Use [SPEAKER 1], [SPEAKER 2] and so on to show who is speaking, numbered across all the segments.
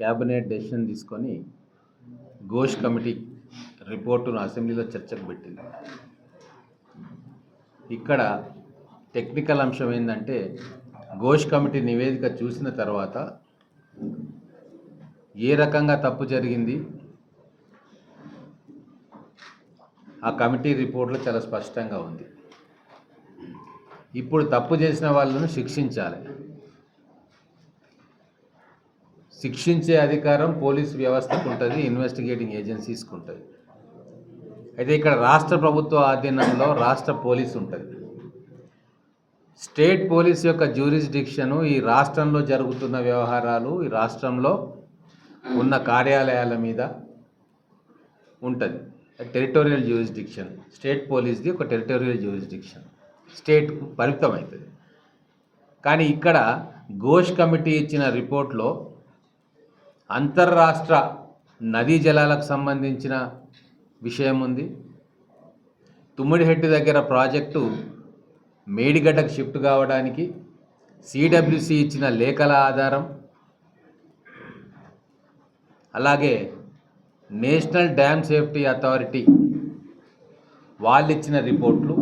[SPEAKER 1] Cabinet decision తీసుకొని Ghosh committee రిపోర్టును అసెంబ్లీలో చర్చకు పెట్టింది. ఇక్కడ టెక్నికల్ అంశం ఏంటంటే ఘోష్ కమిటీ నివేదిక చూసిన తర్వాత ఏ రకంగా తప్పు జరిగింది ఆ కమిటీ రిపోర్ట్లో చాలా స్పష్టంగా ఉంది. ఇప్పుడు తప్పు చేసిన వాళ్ళను శిక్షించాలి. శిక్షించే అధికారం పోలీస్ వ్యవస్థకు ఉంటుంది ఇన్వెస్టిగేటింగ్ ఏజెన్సీస్కి ఉంటుంది అయితే ఇక్కడ రాష్ట్ర ప్రభుత్వ ఆధీనంలో రాష్ట్ర పోలీస్ ఉంటుంది స్టేట్ పోలీస్ యొక్క జ్యూరిస్డిక్షను ఈ రాష్ట్రంలో జరుగుతున్న వ్యవహారాలు ఈ రాష్ట్రంలో ఉన్న కార్యాలయాల మీద ఉంటుంది. టెరిటోరియల్ జ్యూరిస్డిక్షన్ స్టేట్ పోలీస్ది ఒక టెరిటోరియల్ జ్యూరిస్డిక్షన్ స్టేట్ పరిమితమవుతుంది కానీ ఇక్కడ ఘోష్ కమిటీ ఇచ్చిన రిపోర్ట్లో అంతర్రాష్ట్ర నదీ జలాలకు సంబంధించిన విషయం ఉంది. తుమ్మిడిహెట్టి దగ్గర ప్రాజెక్టు మేడిగడ్డకు షిఫ్ట్ కావడానికి సిడబ్ల్యూసి ఇచ్చిన లేఖల ఆధారం. అలాగే నేషనల్ డ్యామ్ సేఫ్టీ అథారిటీ వాళ్ళు ఇచ్చిన రిపోర్ట్లు.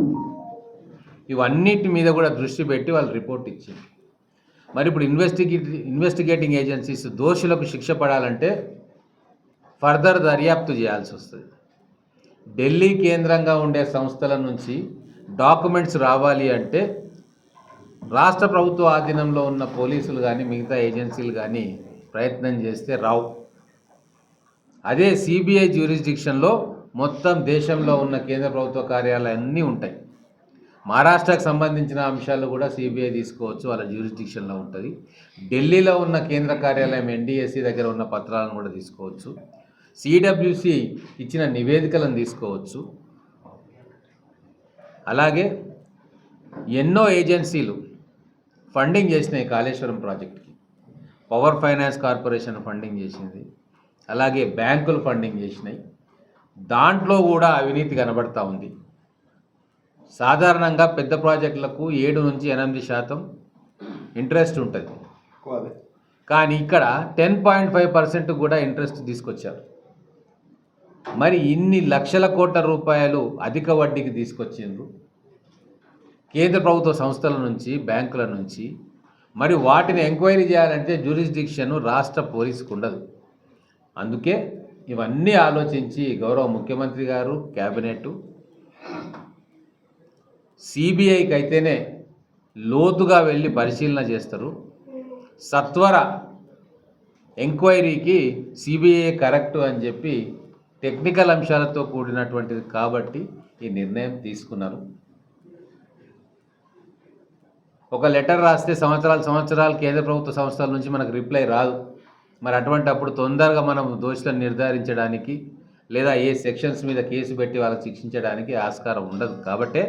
[SPEAKER 1] ఇవన్నిటి మీద కూడా దృష్టి పెట్టి వాళ్ళు రిపోర్ట్ ఇచ్చింది. మరి ఇప్పుడు ఇన్వెస్టిగే ఇన్వెస్టిగేటింగ్ ఏజెన్సీస్ దోషులకు శిక్ష పడాలంటే ఫర్దర్ దర్యాప్తు చేయాల్సి వస్తుంది. ఢిల్లీ కేంద్రంగా ఉండే సంస్థల నుంచి డాక్యుమెంట్స్ రావాలి అంటే రాష్ట్ర ప్రభుత్వ ఆధీనంలో ఉన్న పోలీసులు కానీ మిగతా ఏజెన్సీలు కానీ ప్రయత్నం చేస్తే రావు. అదే సిబిఐ జ్యూరిస్డిక్షన్లో మొత్తం దేశంలో ఉన్న కేంద్ర ప్రభుత్వ కార్యాలయాన్ని ఉంటాయి. మహారాష్ట్రకు సంబంధించిన అంశాలు కూడా సిబిఐ తీసుకోవచ్చు వాళ్ళ జ్యూరిస్డిక్షన్లో ఉంటుంది. ఢిల్లీలో ఉన్న కేంద్ర కార్యాలయం ఎన్డీఎస్సీ దగ్గర ఉన్న పత్రాలను కూడా తీసుకోవచ్చు. సిడబ్ల్యూసి ఇచ్చిన నివేదికలను తీసుకోవచ్చు. అలాగే ఎన్నో ఏజెన్సీలు ఫండింగ్ చేసినాయి కాళేశ్వరం ప్రాజెక్ట్కి. పవర్ ఫైనాన్స్ కార్పొరేషన్ ఫండింగ్ చేసింది. అలాగే బ్యాంకులు ఫండింగ్ చేసినాయి. దాంట్లో కూడా అవినీతి కనబడతా ఉంది. సాధారణంగా పెద్ద ప్రాజెక్టులకు ఏడు నుంచి ఎనిమిది శాతం ఇంట్రెస్ట్ ఉంటుంది. కానీ ఇక్కడ టెన్ పాయింట్ ఫైవ్ పర్సెంట్ కూడా ఇంట్రెస్ట్ తీసుకొచ్చారు. మరి ఇన్ని లక్షల కోట్ల రూపాయలు అధిక వడ్డీకి తీసుకొచ్చిండ్రు. కేంద్ర ప్రభుత్వ సంస్థల నుంచి బ్యాంకుల నుంచి మరి వాటిని ఎంక్వైరీ చేయాలంటే జ్యూరిస్డిక్షన్ రాష్ట్ర పోలీసుకు ఉండదు. అందుకే ఇవన్నీ ఆలోచించి గౌరవ ముఖ్యమంత్రి గారు క్యాబినెట్ సిబిఐకి అయితేనే లోతుగా వెళ్ళి పరిశీలన చేస్తారు. సత్వర ఎంక్వైరీకి సిబిఐ కరెక్ట్ అని చెప్పి టెక్నికల్ అంశాలతో కూడినటువంటిది కాబట్టి ఈ నిర్ణయం తీసుకున్నారు. ఒక లెటర్ రాస్తే సంవత్సరాలు సంవత్సరాలు కేంద్ర ప్రభుత్వ సంస్థల నుంచి మనకు రిప్లై రాదు. మరి అటువంటి అప్పుడు తొందరగా మనం దోషులను నిర్ధారించడానికి లేదా ఏ సెక్షన్స్ మీద కేసు పెట్టి వాళ్ళకి శిక్షించడానికి ఆస్కారం ఉండదు. కాబట్టే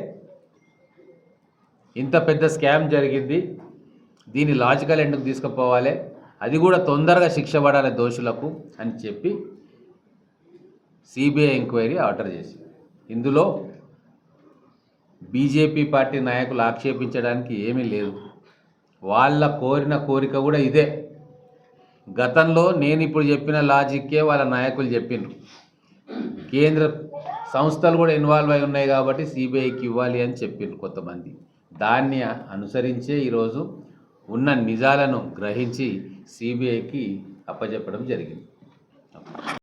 [SPEAKER 1] ఇంత పెద్ద స్కామ్ జరిగింది. దీన్ని లాజికల్ ఎండ్కు తీసుకుపోవాలి. అది కూడా తొందరగా శిక్ష పడాలి దోషులకు అని చెప్పి సిబిఐ ఎంక్వైరీ ఆర్డర్ చేసి ఇందులో బీజేపీ పార్టీ నాయకులు ఆక్షేపించడానికి ఏమీ లేదు. వాళ్ళ కోరిన కోరిక కూడా ఇదే. గతంలో నేను ఇప్పుడు చెప్పిన లాజిక్కే వాళ్ళ నాయకులు చెప్పిండ్రు కేంద్ర సంస్థలు కూడా ఇన్వాల్వ్ అయి ఉన్నాయి కాబట్టి సిబిఐకి ఇవ్వాలి అని చెప్పిండ్రు కొంతమంది. దాన్ని అనుసరించే ఈరోజు ఉన్న నిజాలను గ్రహించి సిబిఐకి అప్పచెప్పడం జరిగింది.